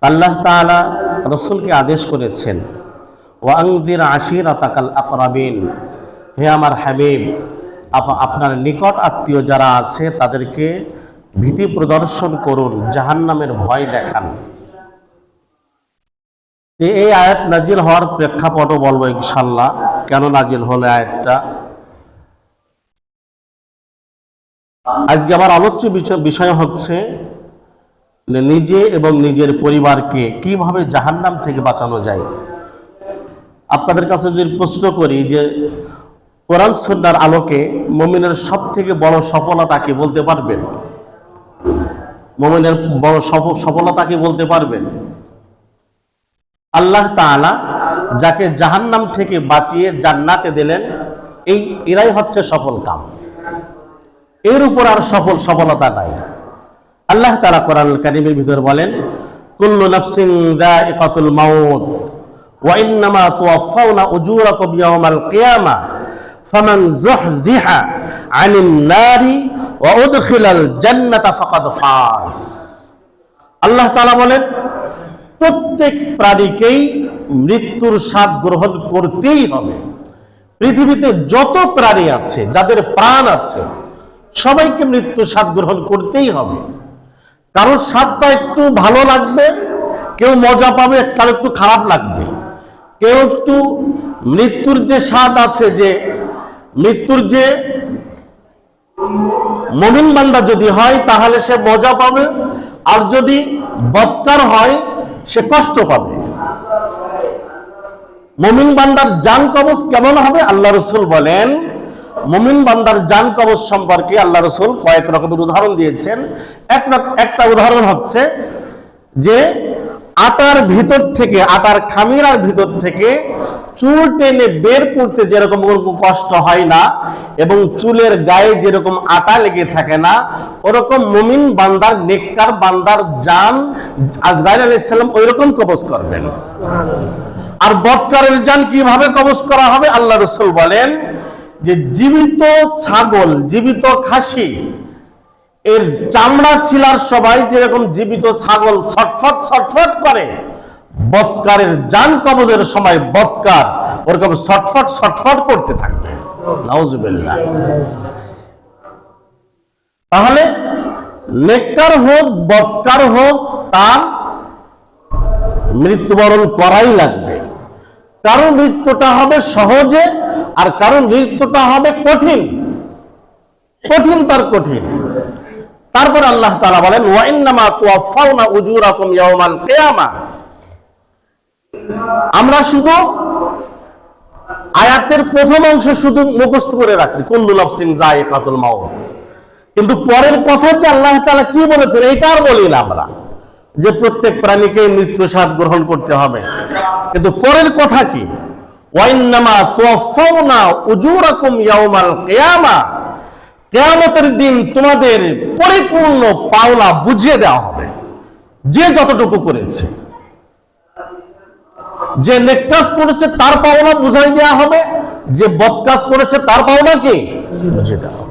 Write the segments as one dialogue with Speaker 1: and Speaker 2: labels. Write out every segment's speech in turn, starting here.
Speaker 1: আল্লাহ তাআলা রসুলকে আদেশ করেছেন ওয়াংদির আশির আতাকাল আকরাবিন। হে আমার হাবিব আপনার নিকট আত্মীয় যারা আছে, তাদেরকে ভীতি প্রদর্শন করুন, জাহান্নামের ভয় দেখান। এই আয়াত নাজিল হওয়ার প্রেক্ষাপটও বলব ইনশাল্লাহ কেন নাজিল হলো আয়াতটা? আজকে আমার আলোচ্য বিষয়- হচ্ছে নিজে এবং নিজের পরিবারকে কীভাবে জাহান্নাম থেকে বাঁচানো যায়? আপনাদের কাছে যদি প্রশ্ন করি যে, কোরআন সন্ন্যার আলোকে মমিনের সব থেকে বড় সফলতা কি বলতে পারবেন? মমিনের বড় সফ- সফলতা কি বলতে পারবেন? আল্লাহ তাআলা যাকে জাহান্নাম থেকে বাঁচিয়ে জান্নাতে দিলেন, এই, এরাই হচ্ছে সফল কাম। এর উপর আর সফল সফলতা নাই। আল্লাহ তাআলা কোরআন কারিমের ভিতর বলেন, কুল্লু নাফসিন যায়িকাতুল মাউত, ওয়া ইন্নামা তুওয়াফাউনা উজুরাকুম ইয়াওমাল কিয়ামা, ফামান যুহজিহা আনিন নারি ওয়া উদখিলাল জান্নাতা ফাকাদ ফাজ। আল্লাহ তাআলা বলেন, প্রত্যেক প্রাণীকেই মৃত্যুর স্বাদ গ্রহণ করতেই হবে। পৃথিবীতে যত প্রাণী আছে, যাদের প্রাণ আছে, সবাইকে মৃত্যু স্বাদ গ্রহণ করতেই হবে। কারোর স্বাদটা একটু ভালো লাগবে, কেউ মজা পাবে কারও একটু খারাপ লাগবে। কেউ একটু মৃত্যুর যে স্বাদ আছে যে, মৃত্যুর যে মমিন বান্দা যদি হয়, তাহলে সে মজা পাবে, আর যদি বৎকার হয়, সে কষ্ট পাবে। মমিন বান্দার জান কবচ কেমন হবে? আল্লাহ রসুল বলেন মমিন বান্দার জান কবচ সম্পর্কে আল্লাহ রসুল কয়েক রকমের উদাহরণ দিয়েছেন। এক একটা উদাহরণ হচ্ছে যে আটার ভিতর থেকে, আটার খামিরার ভিতর থেকে চুল টেনে বের করতে যেরকম কষ্ট হয় না এবং চুলের গায়ে যেরকম আটা লেগে থাকে না, ওরকম মুমিন বান্দার, নেককার বান্দার জান আজরাইল আলাইহিস সালাম ওইরকম কবজ করবেন। আর বৎকারের যান কীভাবে কবজ করা হবে? আল্লাহ রসুল বলেন যে জীবিত ছাগল, জীবিত খাসি, এর চামড়া ছিলার সবাই যেরকম জীবিত ছাগল ছটফট ছটফট করে, বৎকারের যান কবজের সময় বৎকার, ওরকম ছটফট ছটফট করতে থাকবে তাহলে, নেককার হোক, বৎকার হোক, তার মৃত্যুবরণ করাই লাগবে। কারও মৃত্যুটা হবে সহজে আর কারও মৃত্যুটা হবে কঠিন। কঠিন তার কঠিন। তারপর আল্লাহ তাআলা বলেন ওয়াইন্নামা তুওয়াফাউনা উজুরাকুম ইয়াওমাল কিয়ামা। আমরা শুধু আয়াতের প্রথম অংশ শুধু মুখস্থ করে রাখছি, কুল্লু নাফসিন যায়িকাতুল মাউত। কিন্তু পরের কথা যে আল্লাহ তাআলা কি বলেছেন এটা আর বলি না আমরা, যে প্রত্যেক প্রাণীকে মৃত্যু স্বাদ গ্রহণ করতে হবে। কিন্তু পরের কথা কি? কেয়ামতের দিন তোমাদের পরিপূর্ণ পাওনা বুঝিয়ে দেওয়া হবে। যে যতটুকু করেছে। যে নেক কাজ করেছে তার পাওনা বুঝাই দেওয়া হবে। যে বদ কাজ করেছে তার পাওনা কি? বুঝিয়ে দেওয়া হবে।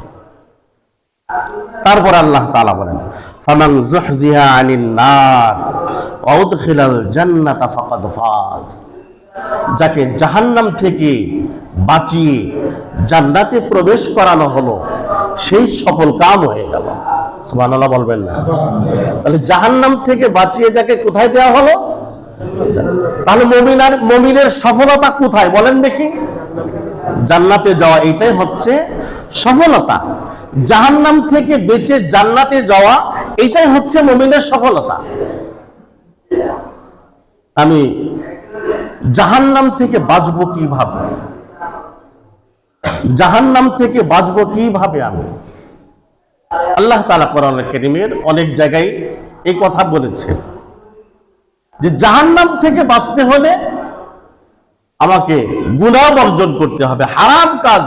Speaker 1: তারপর আল্লাহ তাআলা বলেন জান্নাতা ফাকাদ ফাজ। যাকে জাহান্নাম থেকে বাঁচিয়ে জান্নাতে প্রবেশ করানো হলো, সেই সফল কাম হয়ে গেল। সুবহানাল্লাহ বলবেন না। তাহলে জাহান্নাম থেকে বাঁচিয়ে যাকে কোথায় দেওয়া হলো? তাহলে মমিনার, মমিনের সফলতা কোথায় বলেন দেখি। জান্নাতে যাওয়া, এটাই হচ্ছে সফলতা। জাহান্নাম থেকে বেঁচে জান্নাতে যাওয়া, এটাই হচ্ছে মমিনের সফলতা। আমি জাহান্নাম থেকে বাঁচবো কীভাবে? জাহান্নাম থেকে বাঁচবো কীভাবে আমি? আল্লাহ তাআলা কোরআন কারীমের অনেক জায়গায় এই কথা বলেছেন যে জাহান্নাম থেকে বাঁচতে হলে আমাকে গুনাহ বর্জন করতে হবে, হারাম কাজ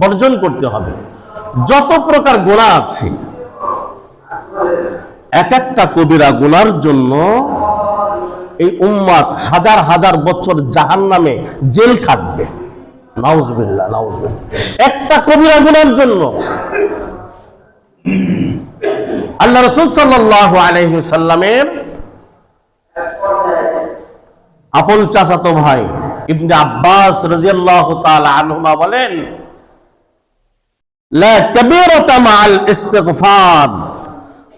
Speaker 1: বর্জন করতে হবে। যত প্রকার গুনাহ আছে, এক একটা কবিরা গুনার জন্য এই উম্মাদ হাজার হাজার বছর জাহান নামে জেল খাটবে। একটা কবিরা গুনার জন্য। আল্লাহ রসুল সাল্লাহ আলহিসাল্লামের আপন চাচাতো ভাই ইবনে আব্বাস রাদিয়াল্লাহু তাআলা আনহুমা বলেন, লা কাবীরাতা মাআল ইস্তিগফার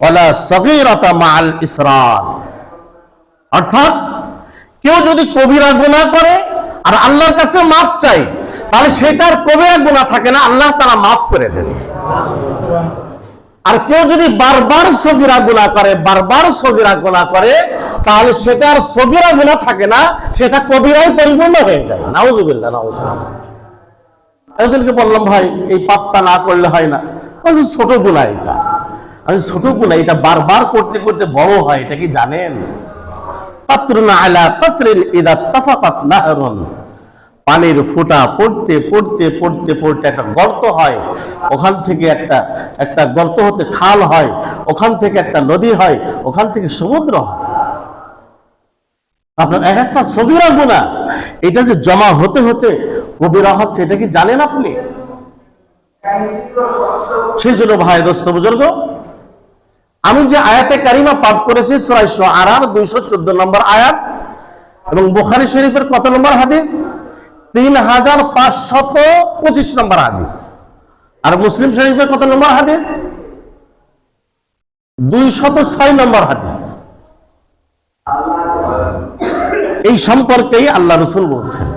Speaker 1: ওয়ালা সগীরাতা মাআল ইসরার। অর্থাৎ কেউ যদি কবিরা গুনাহ করে আর আল্লাহর কাছে মাপ চাই তাহলে সেটার কবিরা গুনাহ থাকে না, আল্লাহ তারা মাফ করে দেন। আর কেউ যদি বারবার সগিরা গুনাহ করে, বারবার সগিরা গুনাহ করে, তাহলে সেটার সগিরা গুনাহ থাকে না, সেটা কবিরাই পরিপূর্ণ হয়ে যায়। নাউজুবিল্লাহ নাউজুবিল্লাহ। একজনকে বললাম, ভাই, এই পাপটা না করলে হয় না। ছোট গুণা এটা। আমি ছোট গুণা এটা বারবার করতে করতে বড় হয়, এটা কি জানেন? পানির ফুটা পড়তে পড়তে পড়তে পড়তে একটা গর্ত হয়। ওখান থেকে একটা একটা গর্ত হতে খাল হয়। ওখান থেকে একটা নদী হয়। ওখান থেকে সমুদ্র হয়। আপনার এক একটা ছবি রাখব না এটা যে জমা হতে হতে কবিরা হচ্ছে এটা কি জানেন আপনি? সেই জন্য ভাই, দোস্ত বুজুর্গ আমি যে আয়াতে কারিমা পাঠ করেছি ছয়শো আড়ার দুইশো চোদ্দ নম্বর আয়াত এবং বুখারি শরীফের কত নম্বর হাদিস তিন হাজার পাঁচশত পঁচিশ নম্বর হাদিস আর মুসলিম শরীফের কত নম্বর হাদিস দুইশত ছয় নম্বর হাদিস এই সম্পর্কেই আল্লাহ রসুল বলছেন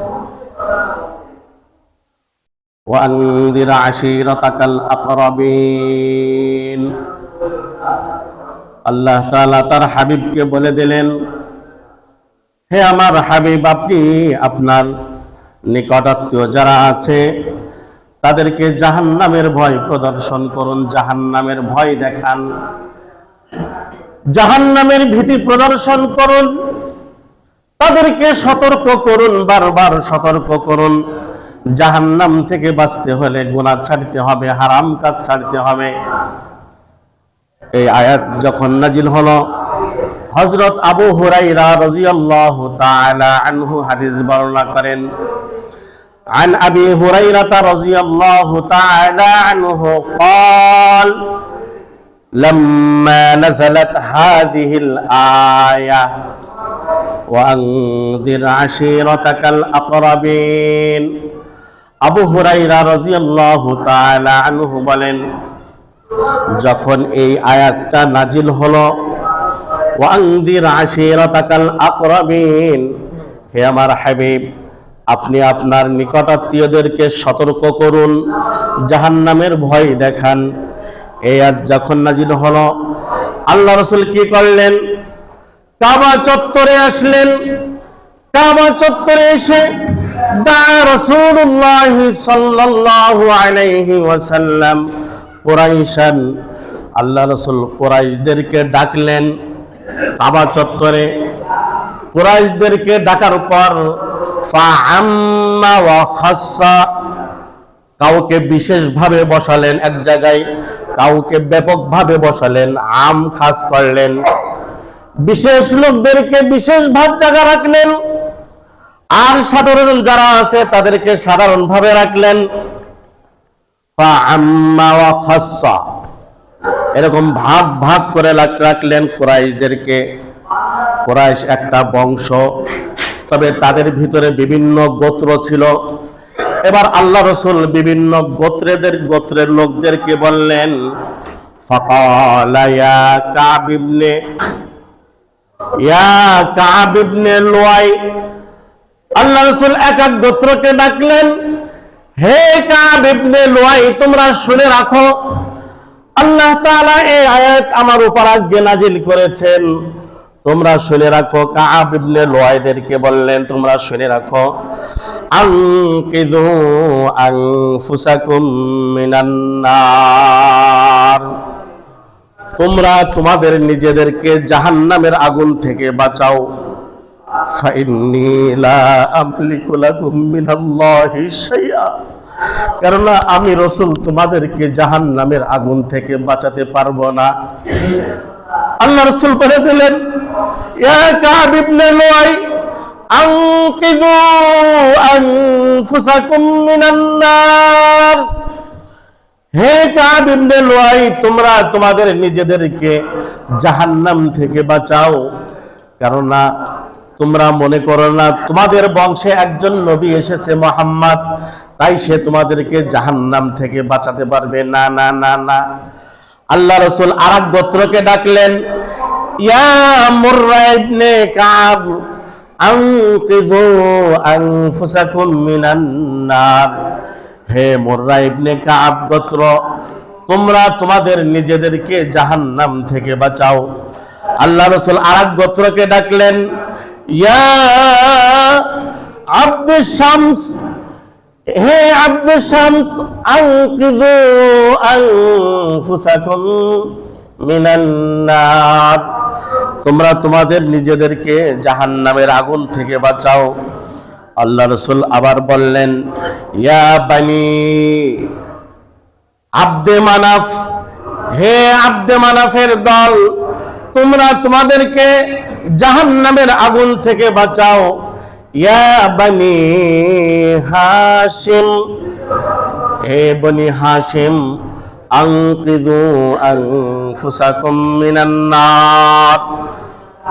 Speaker 1: وأنذر عشيرتك الأقربين আল্লাহ তাআলা তার হাবিবকে বলে দিলেন, হে আমার হাবিব, আপনি আপনার নিকটাত্মীয় যারা আছে, তাদেরকে জাহান্নামের ভয় প্রদর্শন করুন, জাহান্নামের ভয় দেখান। জাহান্নামের ভীতি প্রদর্শন করুন, তাদেরকে সতর্ক করুন, বারবার সতর্ক করুন। জাহান্নাম থেকে বাঁচতে হলে গুনাহ ছাড়তে হবে, হারাম কাজ ছাড়তে হবে। এই আয়াত যখন নাজিল হলো হযরত আবু হুরাইরা রাদিয়াল্লাহু তাআলা আনহু হাদিস বর্ণনা করেন عن أبي هريرة رضي الله تعالى عنه قال لما نزلت هذه الآية وأنذر عشيرتك الأقربين আবু হুরাইরা রাদিয়াল্লাহু তাআলা আনহু বলেন যখন এই আয়াতটা নাজিল হলো হে আমার হাবিব, আপনি আপনার নিকটাত্মীয়দেরকে সতর্ক করুন, জাহান্নামের ভয় দেখান। এই আজ যখন নাজিল হলো, আল্লাহ রসুল কি করলেন? কাবা চত্বরে আসলেন। কাবা চত্বরে এসে দা রাসূলুল্লাহ সাল্লাল্লাহু আলাইহি ওয়াসাল্লাম। কুরাইশান, আল্লাহ রসুল কুরাইশদেরকে ডাকলেন কাবা চত্বরে। কুরাইশদেরকে ডাকার পর কাউকে বিশেষভাবে বসালেন এক জায়গায়, কাউকে ব্যাপকভাবে বসালেন, আম খাস করলেন। বিশেষ লোকদেরকে বিশেষ ভাব জায়গা রাখলেন। আর সাধারণ যারা আছে তাদেরকে সাধারণভাবে রাখলেন। এরকম ভাগ ভাগ করে রাখলেন কুরাইশদেরকে। কুরাইশ একটা বংশ, তবে তাদের ভিতরে বিভিন্ন গোত্র ছিল। এবার আল্লাহ রসুল বিভিন্ন গোত্রেদের গোত্রের লোকদেরকে বললেন আল্লাহ রসুল এক এক গোত্রকে ডাকলেন হে কাব ইবনে লুয়াই, তোমরা শুনে রাখো, আল্লাহ তাআলা এই আয়াত আমার উপর আজকে নাজিল করেছেন। তোমরা শুনে রাখো, কাব ইবনে লুয়াইদেরকে বললেন, তোমরা শুনে রাখো আনকিদু আনফুসাকুম মিনান নার। তোমরা তোমাদের নিজেদেরকে জাহান্নামের আগুন থেকে বাঁচাও। কেননা আমি রসুল তোমাদেরকে জাহান্নামের আগুন থেকে বাঁচাতে পারব না। আল্লাহ রসুল বলে দিলেন হে তোমরা তোমাদের নিজেদেরকে জাহান্নাম থেকে বাঁচাও। কেননা তোমরা মনে করো না, তোমাদের বংশে একজন নবী এসেছে মোহাম্মদ, তাই সে তোমাদেরকে জাহান্নাম থেকে বাঁচাতে পারবে। না না না না। আল্লাহ রসুল আর গোত্রকে ডাকলেন, ইয়া মুর্রা কাব গোত্র, তোমরা তোমাদের নিজেদেরকে জাহান্নাম থেকে বাঁচাও। আল্লাহ রসুল আর গোত্রকে ডাকলেন ইয়া শামস, হে আব্দুল শামস নার। তোমরা তোমাদের নিজেদেরকে জাহান্নামের আগুন থেকে বাঁচাও। আল্লাহ রসুল আবার বললেন, ইয়া বানি আব্দে মানাফ, হে আব্দে মানাফের দল তোমরা তোমাদেরকে জাহান্নামের আগুন থেকে বাঁচাও। ইয়া হাশিম, হে বনি নার।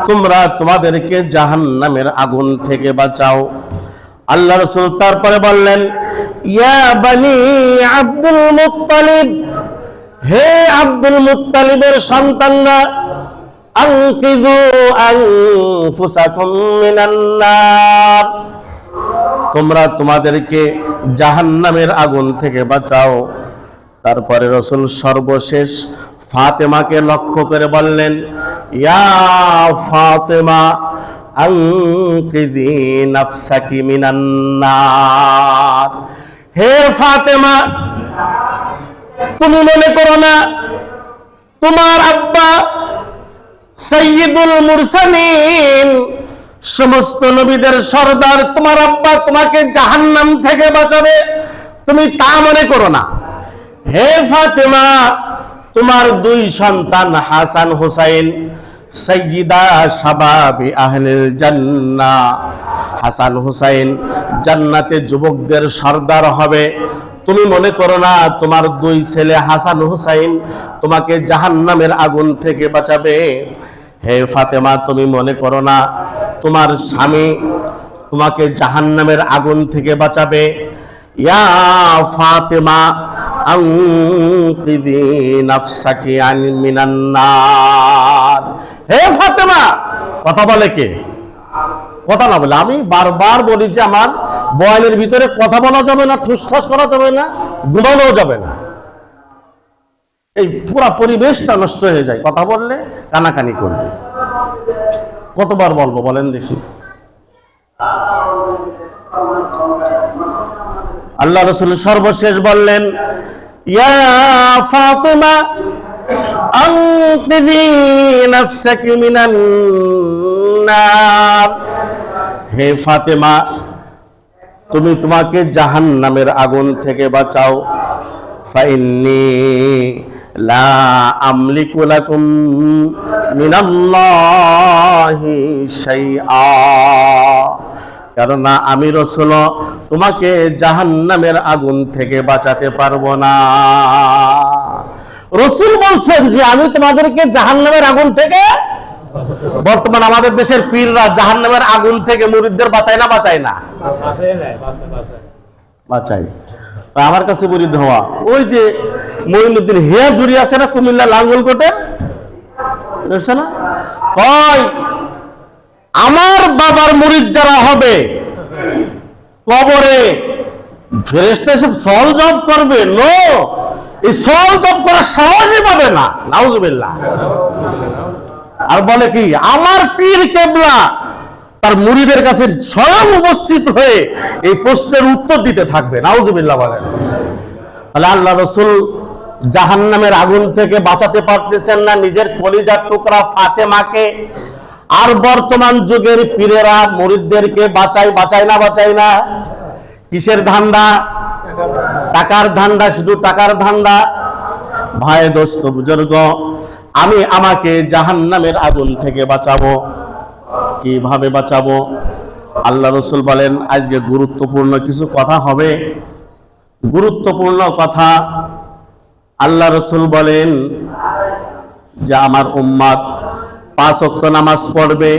Speaker 1: তোমরা তোমাদেরকে জাহান্নামের আগুন থেকে বাঁচাও। আল্লাহ রসুল তারপরে বললেন, ইয়া বানি আব্দুল মুত্তালিব, হে আব্দুল মুত্তালিবের সন্তানরা তোমরা তোমাদেরকে জাহান্নামের আগুন থেকে বাঁচাও। তারপরে রসুল সর্বশেষ ফাতেমাকে লক্ষ্য করে বললেন, ইয়া ফাতেমা হে ফাতেমা, তুমি মনে করো না, তোমার আব্বা সৈয়দুল মুরসালিন। সমস্ত নবীদের সর্দার, তোমার আব্বা তোমাকে জাহান্নাম থেকে বাঁচাবে। তুমি তা মনে করো না। হে ফাতেমা, তোমার দুই সন্তান হাসান হুসাইন সৈয়দা শাবাবি আহলিল জান্নাহ। হাসান হুসাইন জান্নাতে যুবকদের সর্দার হবে। তুমি মনে করো না, তোমার দুই ছেলে হাসান হুসাইন তোমাকে জাহান্নামের আগুন থেকে বাঁচাবে? হে ফাতেমা, তুমি মনে করো না, তোমার স্বামী তোমাকে জাহান্নামের আগুন থেকে বাঁচাবে? ইয়া ফাতেমা, আনকিদি নাফসাকি আন মিনান হে ফাতেমা, কথা বলে কে? কথা না বলে। আমি বারবার বলি যে আমার বয়ানের ভিতরে কথা বলা যাবে না, ঠুসঠাস করা যাবে না ঘুমানোও যাবে না। এই পুরা পরিবেশটা নষ্ট হয়ে যায়। কথা বললে কানাকানি করবে। কতবার বলব বলেন দেখি। আল্লাহ রসুল সর্বশেষ বললেন, ইয়া ফাতেমা আনকিযি নাফসাকি মিনান নার হে ফাতেমা, তুমি তোমাকে জাহান্নামের আগুন থেকে বাঁচাও। লা কেননা আমি রসুল, তোমাকে জাহান্নামের আগুন থেকে বাঁচাতে পারব না। রসুল বলছেন যে আমি তোমাদেরকে জাহান্নামের আগুন থেকে বর্তমান আমাদের দেশের পীররা জাহান্নামের আগুন থেকে মুরিদদের বাঁচায় না বাঁচায় না? বাঁচাই আমার কাছে মুরিদ হওয়া। ওই যে মঈনুদ্দিন হেয়া জুড়ি আছে না কুমিল্লা লাঙ্গলকোটে না? কয়, আমার বাবার মুরিদ যারা হবে, কবরে ফেরেস্তা এসব সল জব করবে? নো, এই সল জব করার সাহসই পাবে না। নাউজুবিল্লাহ। আর বলে কি, আমার পীর কেবলা তার মুরিদের কাছে স্বয়ং উপস্থিত হয়ে এই প্রশ্নের উত্তর দিতে থাকবে। নাউজুবিল্লাহ বলেন। তাহলে আল্লাহ রসুল জাহান্নামের আগুন থেকে বাঁচাতে পারতেছেন না, নিজের কলিজার টুকরা ফাতেমাকে। আর বর্তমান যুগের পীরেরা মরিদদেরকে বাঁচাই বাঁচাই না বাঁচাই না। কিসের ধান্দা? টাকার ধান্দা, শুধু টাকার ধান্দা। ভাই, দোস্ত, বুজুর্গ আমি আমাকে জাহান্নামের আগুন থেকে বাঁচাবো। কীভাবে বাঁচাবো? আল্লাহ রসুল বলেন, আজকে গুরুত্বপূর্ণ কিছু কথা হবে। গুরুত্বপূর্ণ কথা, আল্লাহ রসুল বলেন যে আমার উম্মাদ পাঁচ অক্ত নামাজ পড়বে,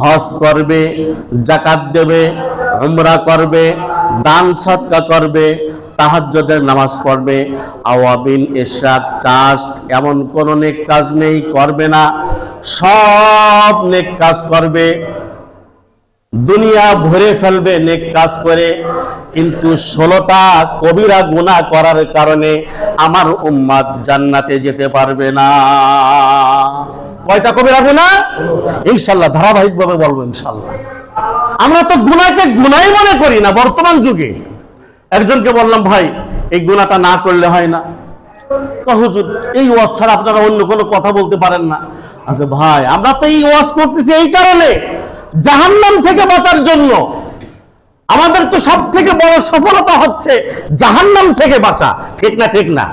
Speaker 1: হজ করবে জাকাত দেবে, উমরা করবে, দান সৎকা করবে তাহাজ্জুদের নামাজ পড়বে আওয়াবিন ইশরাক চাষ এমন কোনো নেক কাজ নেই, করবে না। সব নেক কাজ করবে, দুনিয়া ভরে ফেলবে নেক কাজ করে, কিন্তু ষোলোটা কবিরা গুণা করার কারণে আমার উম্মাদ জান্নাতে যেতে পারবে না। কয়টা কবিরা গুণা ইনশাল্লাহ ধারাবাহিকভাবে বলব ইনশাল্লাহ আমরা তো গুনাকে গুনাই মনে করি না, বর্তমান যুগে। একজনকে বললাম, ভাই, এই গুনাটা না করলে হয় না। হুজুর, এই ওয়াজ ছাড়া আপনারা অন্য কোনো কথা বলতে পারেন না। আচ্ছা ভাই, আমরা তো এই ওয়াজ করতেছি এই কারণে জাহান্নাম থেকে বাঁচার জন্য। আমাদের তো সব থেকে বড় সফলতা হচ্ছে জাহান্নাম থেকে বাঁচা। ঠিক না ঠিক না?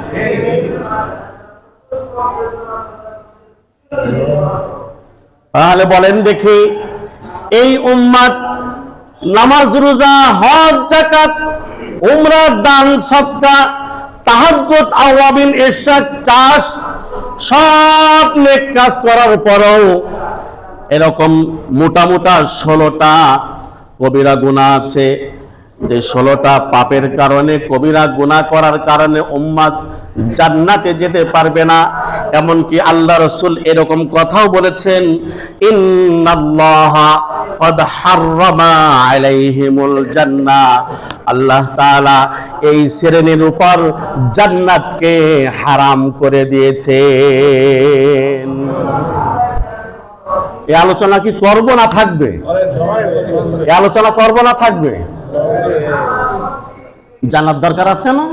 Speaker 1: তাহলে বলেন দেখি, এই উম্মাদ নামাজ রোজা, হজ জাকাত উমরা দান সৎকা, তাহাজ্জুদ আওয়াবিন ইরশাদ, চাষ, সব নেক কাজ করার পরেও এরকম মোটা মোটা ষোলোটা কবিরা গুণা আছে, যে ষোলোটা পাপের কারণে কবিরা গুণা করার কারণে উম্মাদ জান্নাতে যেতে পারবে না। এমনকি আল্লাহ রসুল এরকম কথাও বলেছেন আল্লাহ তাআলা এই শ্রেণির উপর জান্নাতকে হারাম করে দিয়েছেন। এই আলোচনা কি করব না থাকবে? এই আলোচনা করব না থাকবে? জানার দরকার আছে না?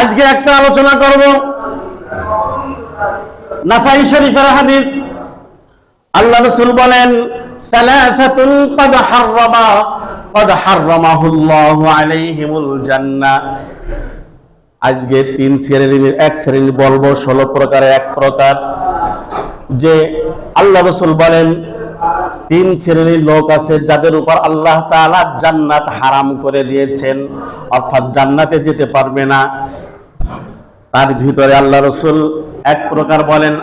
Speaker 1: আজকে একটা আলোচনা করব। নাসাই শরীফের হাদিস। আল্লাহ রসুল বলেন, সালাসাতুন কদ হাররামা, কদ হাররামাহুল্লাহু আলাইহিমুল জান্নাহ। আজকে তিন শ্রেণির, এক শ্রেণির বলব ষোলো প্রকারের এক প্রকার। যে আল্লাহ রসুল বলেন, তিন শ্রেণির লোক আছে যাদের উপর আল্লাহ তালা জান্নাত হারাম করে দিয়েছেন। অর্থাৎ জান্নাতে যেতে পারবে না। তার ভিতরে আল্লাহ রসুল এক প্রকার বলেন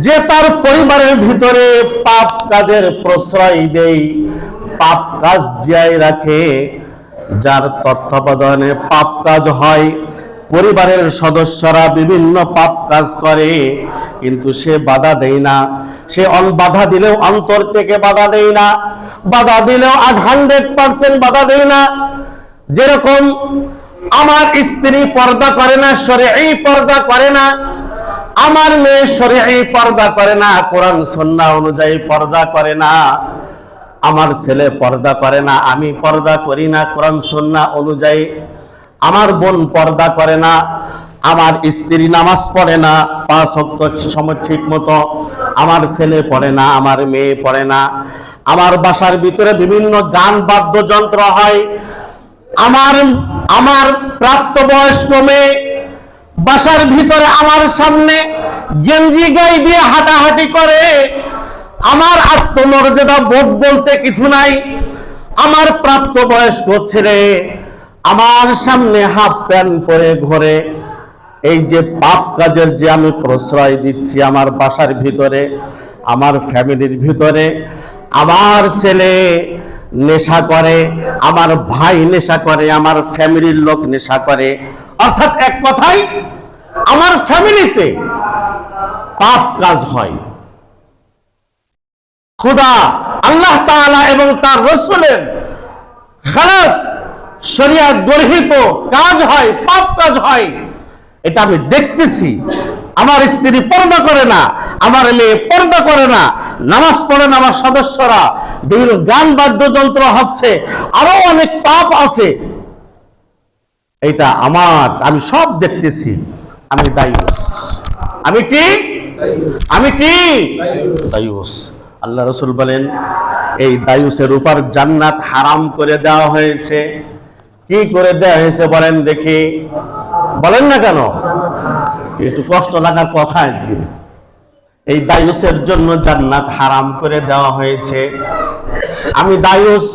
Speaker 1: যে তার পরিবারের ভিতরে পাপ কাজের প্রশ্রয় দেই পাপ কাজ জিয়াই রাখে, যার তত্ত্বাবধানে পাপ কাজ হয়। পরিবারের সদস্যরা বিভিন্ন পাপ কাজ করে, কিন্তু সে বাধা দেয় না। সে বাধা দিলেও অন্তর থেকে বাধা দেয় না। বাধা দিলেও আট হান্ড্রেড পার্সেন্ট বাধা দেয় না। যেরকম আমার স্ত্রী পর্দা করে না সরে এই পর্দা করে না। আমার মেয়ে শরীয়ী পর্দা করে না, কোরআন, সন্না অনুযায়ী পর্দা করে না। আমার ছেলে পর্দা করে না, আমি পর্দা করি না, কোরআন, সন্না অনুযায়ী আমার বোন পর্দা করে না, আমার স্ত্রী নামাজ পড়ে না, পাঁচ অক্ট সময় ঠিক মতো আমার ছেলে পড়ে না, আমার মেয়ে পড়ে না, আমার বাসার ভিতরে বিভিন্ন গান বাদ্যযন্ত্র হয়। আমার আমার প্রাপ্তবয়স্ক মেয়ে বাসার ভিতরে আমার সামনে গেঞ্জি গাই দিয়ে হাঁটাহাঁটি করে। আমার আত্মমর্যাদা বোধ বলতে কিছু নাই। আমার প্রাপ্তবয়স্ক ছেলে আমার সামনে হাফ প্যান্ট পরে ঘরে, এই যে পাপ কাজের যে আমি প্রশ্রয় দিচ্ছি আমার বাসার ভিতরে, আমার ফ্যামিলির ভিতরে, আমার ছেলে নেশা করে, আমার ভাই নেশা করে, আমার ফ্যামিলির লোক নেশা করে। অর্থাৎ এক কথাই আমার ফ্যামিলিতে পাপ কাজ হয়। খুদা আল্লাহ তাআলা এবং তার রসুলের খারাপ শরিয়াত গর্হিত কাজ হয়, পাপ কাজ হয়। এটা আমি দেখতেছি। আমার স্ত্রী পর্দা করে না, আমার মেয়ে পর্দা করে না, নামাজ পড়ে না আমার সদস্যরা। বিভিন্ন গান বাদ্যযন্ত্র হচ্ছে, আরও অনেক পাপ আছে। এটা আমার, আমি সব দেখতেছি। আমি দায়ুস। আমি কি? আমি কি? দায়ুস। আল্লাহ রসুল বলেন, এই দায়ুসের উপর জান্নাত হারাম করে দেওয়া হয়েছে। কি করে দেওয়া হয়েছে বলেন দেখি। বলেন না কেন? একটু কষ্ট লাগার কথা এই দায়ুসের জন্য জান্নাত হারাম করে দেওয়া হয়েছে। আমি দায়ুস,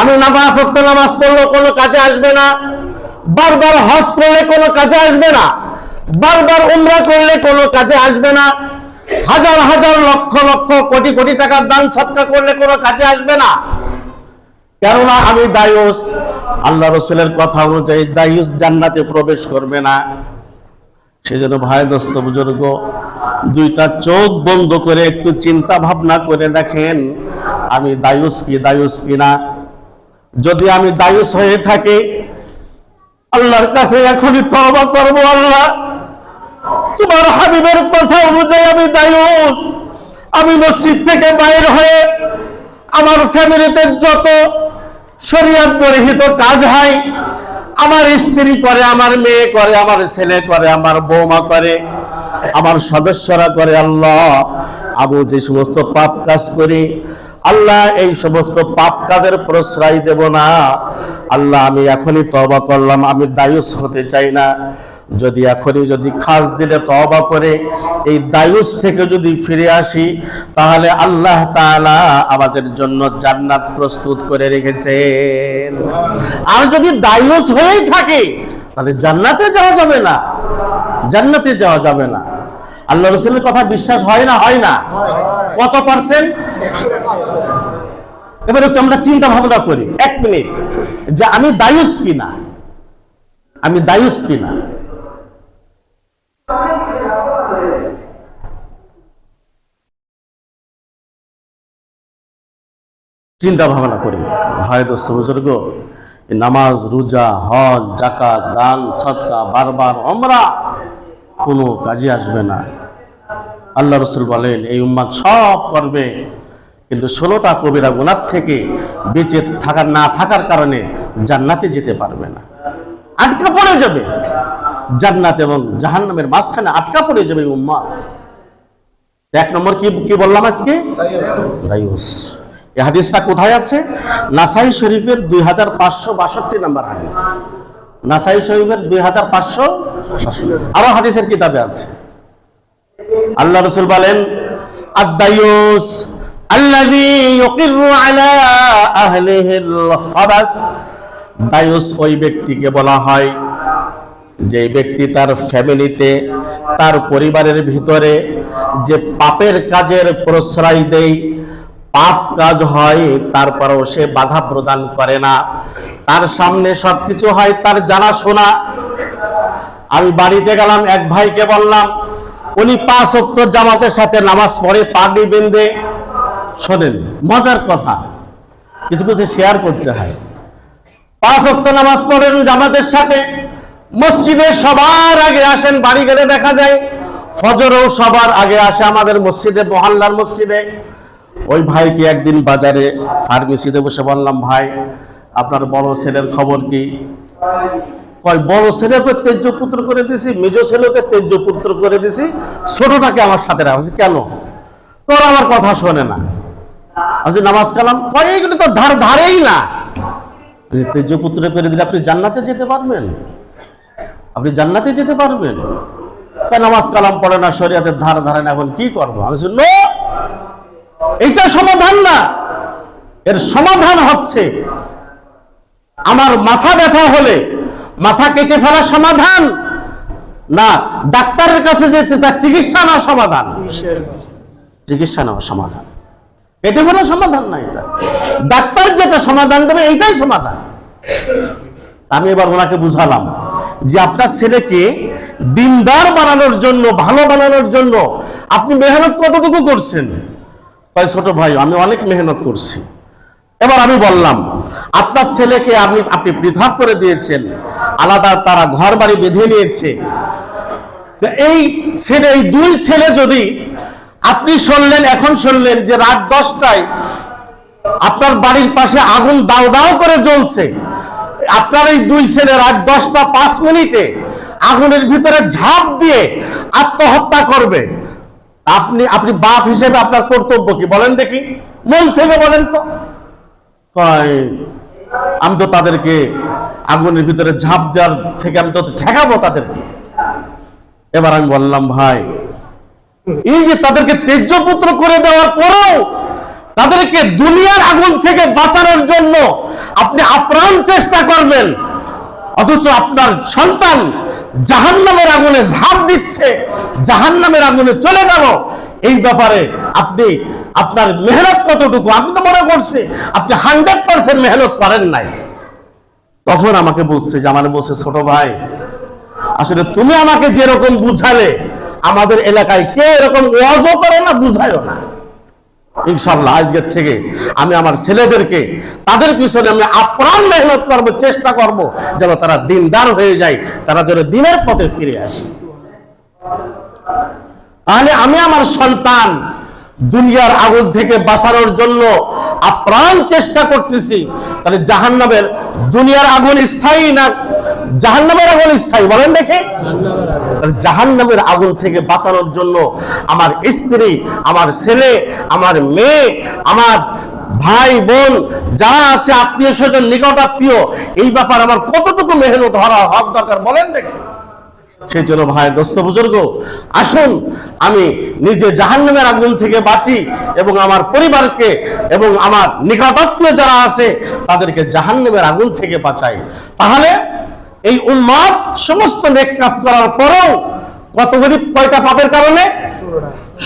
Speaker 1: আমি নামাজ নামাজ পড়লে কোনো কাজে আসবে না। বারবার হজ করলে কোনো কাজে আসবে না। বারবার উমরা করলে কোনো কাজে আসবে না। হাজার হাজার লক্ষ লক্ষ কোটি কোটি টাকার দান সৎকা করলে কোনো কাজে আসবে না। কেননা আমি দায়ুস, আল্লাহ রসুলের কথা অনুযায়ী দায়ুস জান্নাতে প্রবেশ করবে না। সেজন্য ভাই দোস্ত, বুজুর্গ, দুইটা চোখ বন্ধ করে একটু চিন্তা ভাবনা করে দেখেন, আমি দায়ুস কি দায়ুস কি না? যদি আমি দায়ুস হয়ে থাকি, আল্লাহর কাছে এখনই তওবা করব আল্লাহ। তোমার হাবিবের কথা অনুযায়ী আমি দায়ুস। আমি মসজিদ থেকে বাইর হয়ে আমার ফ্যামিলিতে যত শরীয়ত পরিহিত কাজ হয়। আমার স্ত্রী করে, আমার মেয়ে করে, আমার ছেলে করে, আমার বৌমা করে, আমার সদস্যরা করে। আল্লাহ আবু যে সমস্ত পাপ কাজ করি, আল্লাহ এই সমস্ত পাপ কাজের প্রশ্রয় দেব না। আল্লাহ, আমি এখনই তবা করলাম, আমি দায়ুস হতে চাই না। যদি এখনই যদি খাস দিলে তবা করে, এই দায়ুস থেকে যদি ফিরে আসি, তাহলে আল্লাহ তাআলা আমাদের জন্য জান্নাত প্রস্তুত করে রেখেছেন। আর যদি দায়ুস হয়েই থাকে, তাহলে জান্নাতে যাওয়া যাবে না। জান্নাতে যাওয়া যাবে না। আল্লাহ রসুলের কথা বিশ্বাস হয় না? হয় না। কত পার্সেন্ট এবার একটু আমরা চিন্তা ভাবনা করি। এক মিনিট। যে আমি দায়ুস কিনা? আমি দায়ুস কিনা? চিন্তা ভাবনা করি। ভাই দোস্ত, বুজুর্গ নামাজ, রোজা, হজ জাকাত দান সৎকা বারবার অমরা কোনো কাজে আসবে না। আল্লাহ রসুল বলেন, এই উম্মাদ সব করবে, কিন্তু ষোলোটা কবিরা গুণার থেকে বেঁচে থাকার না থাকার কারণে জান্নাতে যেতে পারবে না। আটকা পড়ে যাবে। জান্নাত এবং জাহান্নামের মাঝখানে আটকা পড়ে যাবে এই উম্মা এক নম্বর কি কি বললাম আজকে? দায়ুস। এই হাদিসটা কোথায় আছে? নাসাই শরীফের দুই হাজার পাঁচশো বাষট্টি নম্বর হাদিস। নাসাই শরীফের দুই হাজার পাঁচশো আরও হাদিসের কিতাবে আছে। আল্লাহ রসুল বলেন আদায়ুস আল্লাযী ইউকিরু আলা আহলিহিল দায়ুস ওই ব্যক্তিকে বলা হয়, যে ব্যক্তি তার ফ্যামিলিতে, তার পরিবারের ভিতরে যে পাপের কাজের প্রশ্রয় দেয় পাপ কাজ হয়, তারপরেও সে বাধা প্রদান করে না। তার সামনে সবকিছু হয়, তার জানাশোনা। আমি বাড়িতে গেলাম, এক ভাইকে বললাম, উনি পাঁচ অক্ট জামাতের সাথে নামাজ পড়ে পাগড়ি বেঁধে শোনেন, মজার কথা, কিছু কিছু শেয়ার করতে হয়। পাঁচ অক্ট নামাজ পড়েন জামাতের সাথে, মসজিদে সবার আগে আসেন, বাড়ি গেলে দেখা যায়, ফজরও সবার আগে আসে আমাদের মসজিদে, মহল্লার মসজিদে। ওই ভাইকে একদিন বাজারে ফার্মেসিতে বসে বললাম ভাই আপনার বড় ছেলের খবর কি? কয় বড় ছেলেকে তেজ্য পুত্র করে দিছি মেজ ছেলেকে তেজ্য পুত্র করে দিছি ছোটটাকে আমার সাথে রাখছি কেন? তোর আমার কথা শোনে না। আমি নামাজ কালাম কয় এগুলো তো ধার ধারেই না। তেজ্য পুত্র করে দিলে আপনি জান্নাতে যেতে পারবেন? আপনি জান্নাতে যেতে পারবেন? নামাজ কালাম পড়ে না শরীয়তের ধার ধারে না এখন কি করব? আমি বলছি, "No! এইটা সমাধান না। এর সমাধান হচ্ছে আমার মাথা ব্যথা হলে মাথা কেটে ফেলা সমাধান না, ডাক্তারের কাছে যেতে তার চিকিৎসা না সমাধান। চিকিৎসা নেওয়া সমাধান। কেটে ফেলা সমাধান না এটা। ডাক্তার যেটা সমাধান দেবে, এইটাই সমাধান। আমি এবার ওনাকে বুঝালাম যে আপনার ছেলেকে দিনদার বানানোর জন্য, ভালো বানানোর জন্য আপনি মেহনত কতটুকু করছেন? কয় ছোট ভাই, আমি অনেক মেহনত করছি। এবার আমি বললাম, আপনার ছেলেকে আপনি আপনি পৃথক করে দিয়েছেন, আলাদা তারা ঘর বাড়ি বেঁধে নিয়েছে। এই ছেলে, এই দুই ছেলে যদি আপনি শুনলেন, এখন শুনলেন যে রাত দশটায় আপনার বাড়ির পাশে আগুন দাও দাও করে জ্বলছে, আপনার এই দুই ছেলে রাত দশটা পাঁচ মিনিটে আগুনের ভিতরে ঝাঁপ দিয়ে আত্মহত্যা করবে। আপনি আপনি বাপ হিসেবে আপনার কর্তব্য কি? বলেন দেখি। মন থেকে বলেন তো। আমি তো তাদেরকে আগুনের ভিতরে ঝাঁপ দেওয়ার থেকে আমি তো ঠেকাবো তাদেরকে। এবার আমি বললাম, ভাই, এই যে তাদেরকে তেজ্য পুত্র করে দেওয়ার পরেও তাদেরকে দুনিয়ার আগুন থেকে বাঁচানোর জন্য আপনি আপ্রাণ চেষ্টা করবেন, অথচ আপনার সন্তান জাহান্নামের আগুনে ঝাঁপ দিচ্ছে, জাহান্নামের আগুনে চলে গেল। এই ব্যাপারে আপনি আপনার মেহনত কতটুকু? আপনি তো মনে করছে আপনি হান্ড্রেড পার্সেন্ট মেহনত করেন নাই। তখন আমাকে বলছে যে আমার বলছে, ছোট ভাই, আসলে তুমি আমাকে যেরকম বুঝালে, আমাদের এলাকায় কেউ এরকম ওয়াজও করে না, বুঝায়ও না। ইনশাল্লাহ আজকের থেকে আমি আমার ছেলেদেরকে, তাদের পিছনে আমি আপ্রাণ মেহনত করব, চেষ্টা করব, যেন তারা দিনদার হয়ে যায়, তারা যেন দিনের পথে ফিরে আসে। তাহলে আমি আমার সন্তান দুনিয়ার আগুন থেকে বাঁচানোর জন্য আপ্রাণ চেষ্টা করতেছি, তাহলে জাহান্নামের দুনিয়ার আগুন স্থায়ী না জাহান্নামের আগুন স্থায়ী, বলেন দেখে। জাহান্নামের আগুন থেকে বাঁচানোর জন্য আমার স্ত্রী, আমার ছেলে, আমার মেয়ে, আমার ভাই, বোন যারা আছে আত্মীয় স্বজন, নিকট আত্মীয়, এই ব্যাপার আমার কতটুকু মেহনত ধরা হক দরকার, বলেন দেখে। সেই জন্য ভাই, দোস্ত, বুজুর্গ, আসুন, আমি নিজে জাহান্নামের আগুন থেকে বাঁচি এবং আমার পরিবারকে এবং আমার নিকটাত্মীয় যারা আছে তাদেরকে জাহান্নামের আগুন থেকে বাঁচাই। তাহলে এই উন্মাদ সমস্ত নেক কাজ করার পরেও কতগুলি কয়টা পাপের কারণে?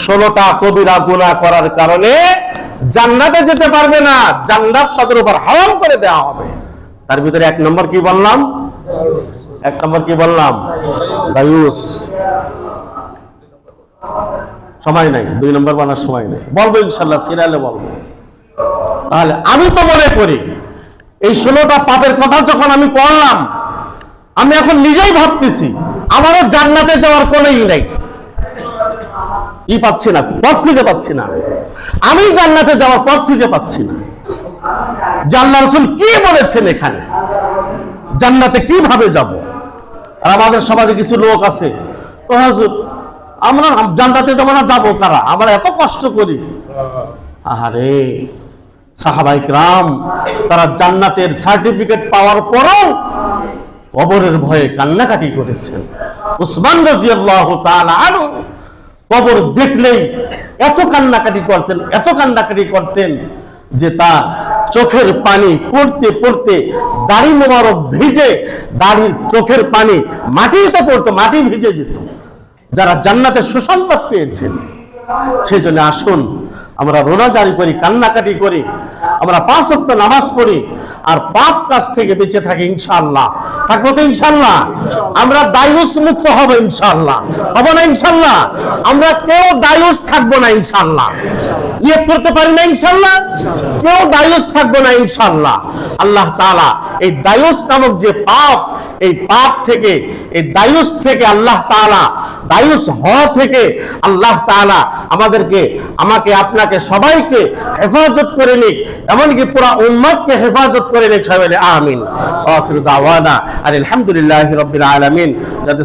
Speaker 1: ষোলোটা কবিরা গুণা করার কারণে জান্নাতে যেতে পারবে না। জান্নাত তাদের উপর হারাম করে দেওয়া হবে। তার ভিতরে এক নম্বর কি বললাম? এক নম্বর কি বললাম? দায়ুস সময় নাই, দুই নম্বর বানার সময় নেই। বলব ইনশাল্লাহ সিরিয়ালে বলব। তাহলে আমি তো মনে করি, এই ষোলোটা পাপের কথা যখন আমি পড়লাম আমি এখন নিজেই ভাবতেছি, আমারও জান্নাতে যাওয়ার কোনো ই নাই। ই পাচ্ছি না, পথ খুঁজে পাচ্ছি না। আমি জান্নাতে যাওয়ার পথ খুঁজে পাচ্ছি না। জাল্লা রসুল কি বলেছেন এখানে? জান্নাতে কীভাবে যাব? আর আমাদের সমাজে কিছু লোক আছে তো হুজুর, আমরা জান্নাতে যাব না, যাব কারা? আমরা এত কষ্ট করি। আহারে সাহাবাইক রাম তারা জান্নাতের সার্টিফিকেট পাওয়ার পরও কবরের ভয়ে কান্নাকাটি করেছেন। উসমান রাজিয়াল্লাহু তাআলা কবর দেখলেই এত কান্নাকাটি করতেন, এত কান্নাকাটি করতেন যে তার চোখের পানি পড়তে পড়তে দাড়ি মোবারক ভিজে, দাড়ির চোখের পানি মাটিতে পড়তো, মাটি ভিজে যেত। যারা জান্নাতে সুসংবাদ পেয়েছেন সেই জন্য আসুন আমরা রোনা জারি করি, কান্নাকাটি করি, আমরা পাঁচ সপ্ত নামাজ পড়ি, আর পাপ কাজ থেকে বেঁচে থাকি ইনশাআল্লাহ। থাকব তো ইনশাআল্লাহ? আমরা দায়ুস মুক্ত হব ইনশাআল্লাহ। হব না ইনশাআল্লাহ? আমরা কেউ দায়ুস থাকব না ইনশাল্লাহ ইয়ে করতে পারি না ইনশাআল্লাহ? কেউ দায়ুস থাকব না ইনশাআল্লাহ। আল্লাহ তাআলা এই দায়ুস নামক যে পাপ এই পাপ থেকে, এই দায়ুস থেকে আল্লাহ তালা দায়ুস হওয়া থেকে আল্লাহ তালা আমাদেরকে, আমাকে, আপনাকে সবাইকে হেফাজত করে নিক। এমনকি পুরা উম্মতকে হেফাজত করে নিক। সবাই আমিন। আলহামদুলিল্লাহ রবিল আলমিন। যাতে